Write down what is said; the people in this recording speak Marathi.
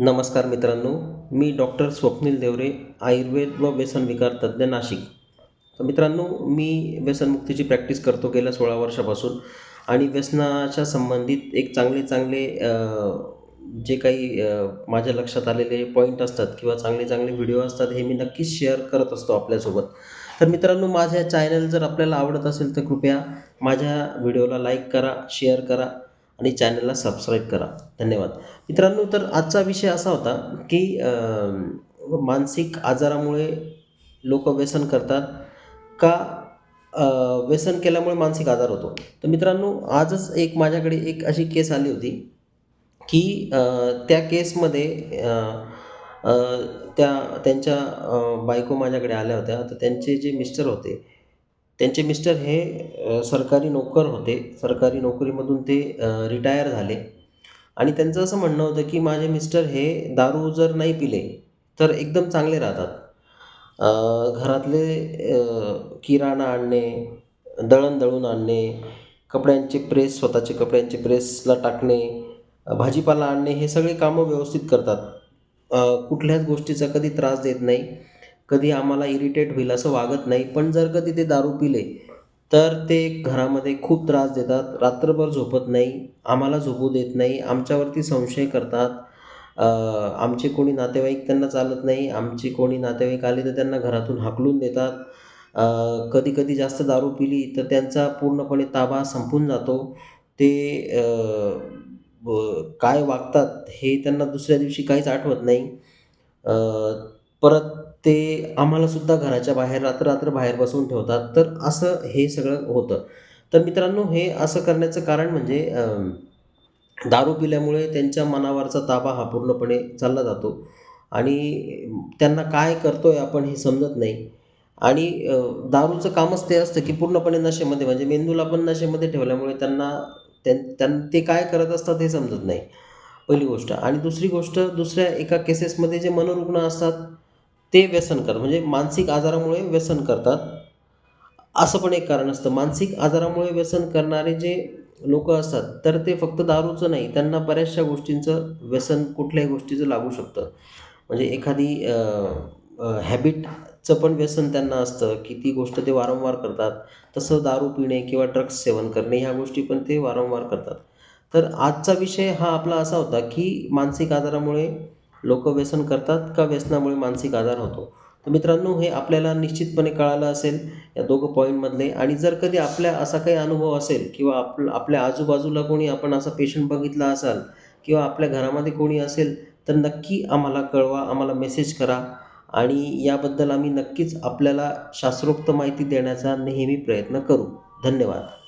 नमस्कार मित्रांनो मी डॉक्टर स्वप्नील देवरे आयुर्वेद व व्यसनविकार तज्ज्ञ नाशिक. तर मित्रांनो मी व्यसनमुक्तीची प्रॅक्टिस करतो गेल्या सोळा वर्षापासून आणि व्यसनाच्या संबंधित एक चांगले चांगले जे काही माझ्या लक्षात आलेले पॉईंट असतात किंवा चांगले चांगले व्हिडिओ असतात हे मी नक्कीच शेअर करत असतो आपल्यासोबत. तर मित्रांनो माझ्या चॅनल जर आपल्याला आवडत असेल तर कृपया माझ्या व्हिडिओला लाईक करा शेअर करा आणि चॅनलला सबस्क्राईब करा. धन्यवाद. मित्रांनो तर आजचा विषय असा होता की मानसिक आजारामुळे लोक व्यसन करतात का व्यसन केल्यामुळे मानसिक आजार होतो? तर मित्रांनो आजच एक माझ्याकडे एक अशी केस आली होती की त्या केसमध्ये त्या त्यांच्या बायको माझ्याकडे आल्या होत्या. तर त्यांचे जे मिस्टर होते त्यांचे मिस्टर हे सरकारी नोकर होते. सरकारी नोकरीमधून ते रिटायर झाले. आणि त्यांचं असं म्हणणं होतं की माझे मिस्टर हे दारू जर नाही पिले तर एकदम चांगले राहतात. घरातले किराणा आणणे दळण दळून आणणे कपड्यांचे प्रेस स्वतःचे कपड्यांचे प्रेसला टाकणे भाजीपाला आणणे हे सगळे कामं व्यवस्थित करतात. कुठल्याच गोष्टीचा कधी त्रास देत नाही. कधी आम्हाला इरिटेट होईल असं वागत नाही. पण जर कधी ते दारू पिले तर ते घरामध्ये खूप त्रास देतात. रात्रभर झोपत नाही आम्हाला झोपू देत नाही आमच्यावरती संशय करतात. आमचे कोणी नातेवाईक त्यांना चालत नाही आमचे कोणी नातेवाईक आले तर त्यांना घरातून हाकलून देतात. कधी कधी जास्त दारू पिली तर त्यांचा पूर्णपणे ताबा संपून जातो. ते काय वागतात हे त्यांना दुसऱ्या दिवशी काहीच आठवत नाही. परत ते आम्हाला सुद्धा घराच्या बाहेर रात्र रात्र बाहेर बसवून ठेवतात. तर असं हे सगळं होतं. तर मित्रांनो हे असं करण्याचं कारण म्हणजे दारू पिल्यामुळे त्यांच्या मनावरचा ताबा हा पूर्णपणे चालला जातो. आणि त्यांना काय करतो आहे आपण हे समजत नाही. आणि दारूचं कामच ते असतं की पूर्णपणे नशेमध्ये म्हणजे मेंदूला पण नशेमध्ये ठेवल्यामुळे त्यांना त्यां त्यां ते काय करत असतात हे समजत नाही. पहिली गोष्ट. आणि दुसरी गोष्ट दुसऱ्या एका केसेसमध्ये जे मनोरुग्ण असतात ते व्यसन करतात. म्हणजे मानसिक आजारामुळे व्यसन करतात. असं पण एक कारण असतं. मानसिक आजारामुळे व्यसन करणारे जे लोक असतात तर ते फक्त दारूचं नाही त्यांना बऱ्याचशा गोष्टींचं व्यसन कुठल्याही गोष्टीचं लागू शकतं. म्हणजे एखादी हॅबिटचं पण व्यसन त्यांना असतं की ती गोष्ट ते वारंवार करतात. तसं दारू पिणे किंवा ड्रग्स सेवन करणे ह्या गोष्टी पण ते वारंवार करतात. तर आजचा विषय हा आपला असा होता की मानसिक आजारामुळे लोक व्यसन करतात का व्यसनामुळे मानसिक आजार होतो? तर मित्रांनो हे आपल्याला निश्चितपणे कळालं असेल या दोघं पॉईंटमधले आणि जर कधी आपल्या असा काही अनुभव असेल किंवा आप आपल्या आजूबाजूला कोणी आपण असा पेशंट बघितला असाल किंवा आपल्या घरामध्ये कोणी असेल तर नक्की आम्हाला कळवा आम्हाला मेसेज करा. आणि याबद्दल आम्ही नक्कीच आपल्याला शास्त्रोक्त माहिती देण्याचा नेहमी प्रयत्न करू. धन्यवाद.